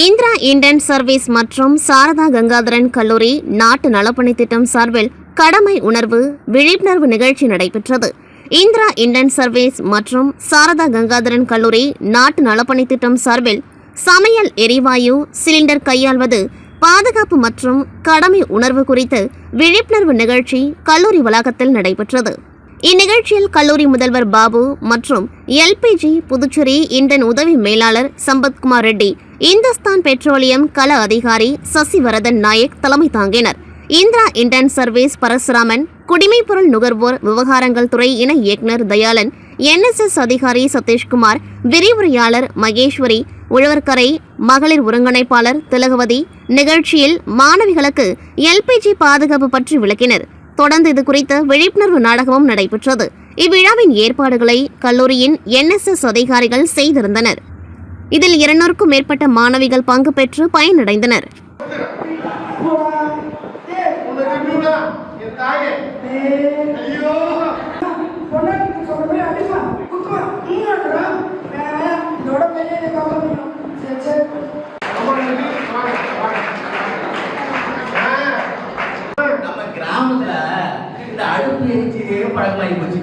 Indira Indian service மற்றும் சாரதா கங்காதரன் கல்லூரி நாட்டு நலப்பணி திட்டம் சார்பில் கடமை உணர்வு விழிப்புணர்வு நிகழ்ச்சி நடைபெற்றது. இந்திரா இந்தியன் சர்வீஸ் மற்றும் சாரதா கங்காதரன் கல்லூரி நாட்டு நலப்பணி திட்டம் சார்பில் சமையல் எரிவாயு சிலிண்டர் கையாள்வது பாதுகாப்பு மற்றும் கடமை உணர்வு குறித்து விழிப்புணர்வு நிகழ்ச்சி கல்லூரி வளாகத்தில் நடைபெற்றது. இந்நிகழ்ச்சியில் கல்லூரி முதல்வர் பாபு மற்றும் எல்பிஜி புதுச்சேரி இண்டன் உதவி மேலாளர் சம்பத்குமார் ரெட்டி இந்துஸ்தான் பெட்ரோலியம் கள அதிகாரி சசிவரதன் நாயக் தலைமை தாங்கினர். இந்திரா இந்தியன் சர்வீஸ் பரசுராமன் குடிமைப்பொருள் நுகர்வோர் விவகாரங்கள் துறை இணை இயக்குநர் தயாளன் என்எஸ்எஸ் அதிகாரி சதீஷ்குமார் விரிவுரையாளர் மகேஸ்வரி உழவர்கரை மகளிர் ஒருங்கிணைப்பாளர் திலகவதி நிகழ்ச்சியில் மாணவிகளுக்கு எல்பிஜி பாதுகாப்பு பற்றி விளக்கினர். தொடர்ந்து இது குறித்த விழிப்புணர்வு நாடகமும் நடைபெற்றது. இவ்விழாவின் ஏற்பாடுகளை கல்லூரியின் என்எஸ்எஸ் அதிகாரிகள் செய்திருந்தனர். இதில் இருநூறுக்கும் மேற்பட்ட மாணவிகள் பங்கு பெற்று பயனடைந்தனர். இந்த அடுப்பு எரிச்சியே பழக்கமாகி போச்சு.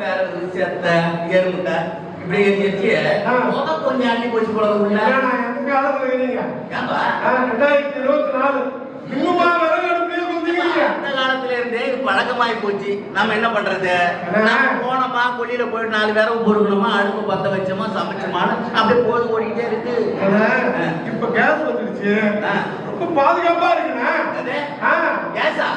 வேற செத்த எருமுட்டை இப்படி எரிச்சு ஆ. முத கொஞ்சம் அள்ளி போச்சு போல ரெண்டாயிரத்தி இருபத்தி நாலு. இன்னுமா விறகு அடுப்புலயே குந்திக்கிறீங்க? அந்த காலத்துல இருந்தே இது பழக்கமாயி போச்சு நம்ம என்ன பண்றது போனோமா கொல்லியில போய் நாலு பேரும் பொறுக்கணுமா அடுப்பு பத்த வச்சோமா சமைச்சோமான்னு அப்படியே பொழுது ஓடிக்கிட்டே இருக்கு இப்ப கேஸ் வந்துருச்சு. ரொம்ப பாதுகாப்பா இருக்குண்ணா கேஸா